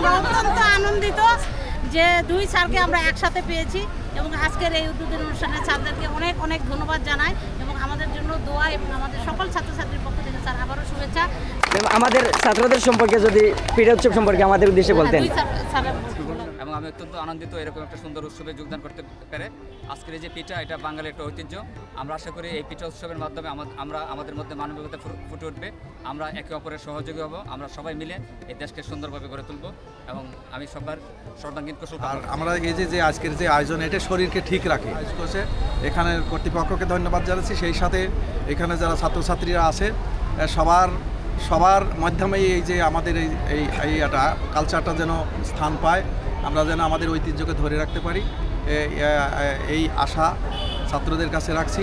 আমরা অত্যন্ত আনন্দিত যে দুই স্যারকে আমরা একসাথে পেয়েছি এবং আজকের এই উদ্বোধন অনুষ্ঠানে স্যারদেরকে অনেক অনেক ধন্যবাদ জানাই এবং আমাদের জন্য দোয়া এবং আমাদের সকল ছাত্রছাত্রীর পক্ষ থেকে স্যার আবারও শুভেচ্ছা। আমাদের ছাত্রদের সম্পর্কে যদি পিঠা উৎসব সম্পর্কে আমাদের উদ্দেশ্যে বলতেন। আমি অত্যন্ত আনন্দিত এরকম একটা সুন্দর উৎসবে যোগদান করতে পেরে। আজকের এই যে পিঠা এটা বাঙালির একটা ঐতিহ্য। আমরা আশা করি এই পিঠা উৎসবের মাধ্যমে আমরা আমাদের মধ্যে মানবিকতা ফুটে উঠবে। আমরা একে অপরের সহযোগী হব। আমরা সবাই মিলে এই দেশকে সুন্দরভাবে গড়ে তুলব এবং আমি সবার সর্বাঙ্গীন কুশল আর আমরা এই যে যে আজকের যে আয়োজন এটা শরীরকে ঠিক রাখে। করছে এখানের কর্তৃপক্ষকে ধন্যবাদ জানাচ্ছি। সেই সাথে এখানে যারা ছাত্রছাত্রীরা আছে সবার সবার মাধ্যমেই এই যে আমাদের এই এই এই এটা কালচারটা যেন স্থান পায়। আমরা যেন আমাদের ঐতিহ্যকে ধরে রাখতে পারি। এই আশা ছাত্রদের কাছে রাখছি।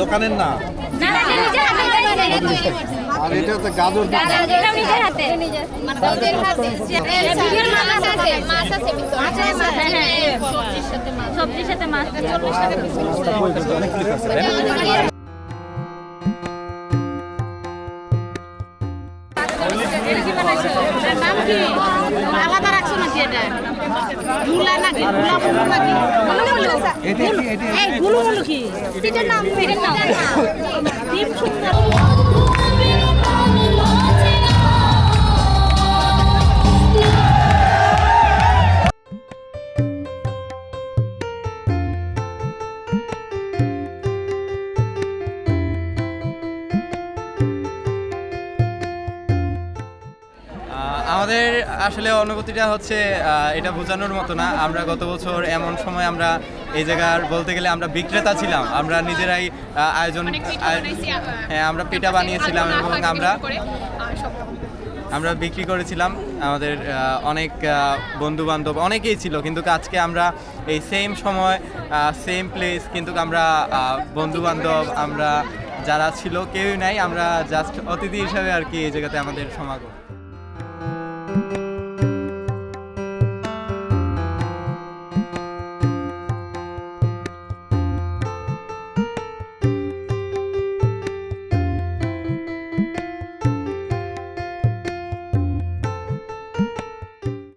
দোকানের না। আর এটা হচ্ছে গাজর সবজির সাথে মাছ চল্লিশ টাকা এটার নাম কি আলাদা রাখছো নাকি এটা গুলা নাকি গুলা মুলু নাকি এই গুলু মুলু কি? নাম নাম। সুন্দর। আমাদের আসলে অনুভূতিটা হচ্ছে এটা বোঝানোর মতো না। আমরা গত বছর এমন সময় আমরা এই জায়গার বলতে গেলে আমরা বিক্রেতা ছিলাম। আমরা নিজেরাই আয়োজন হ্যাঁ আমরা পিঠা বানিয়েছিলাম এবং আমরা আমরা বিক্রি করেছিলাম। আমাদের অনেক বন্ধু বান্ধব অনেকেই ছিল। কিন্তু আজকে আমরা এই সেম সময় সেম প্লেস কিন্তু আমরা বন্ধু বান্ধব আমরা যারা ছিল কেউই নাই। আমরা জাস্ট অতিথি হিসাবে আর কি এই জায়গাতে আমাদের সমাগম। Thank you.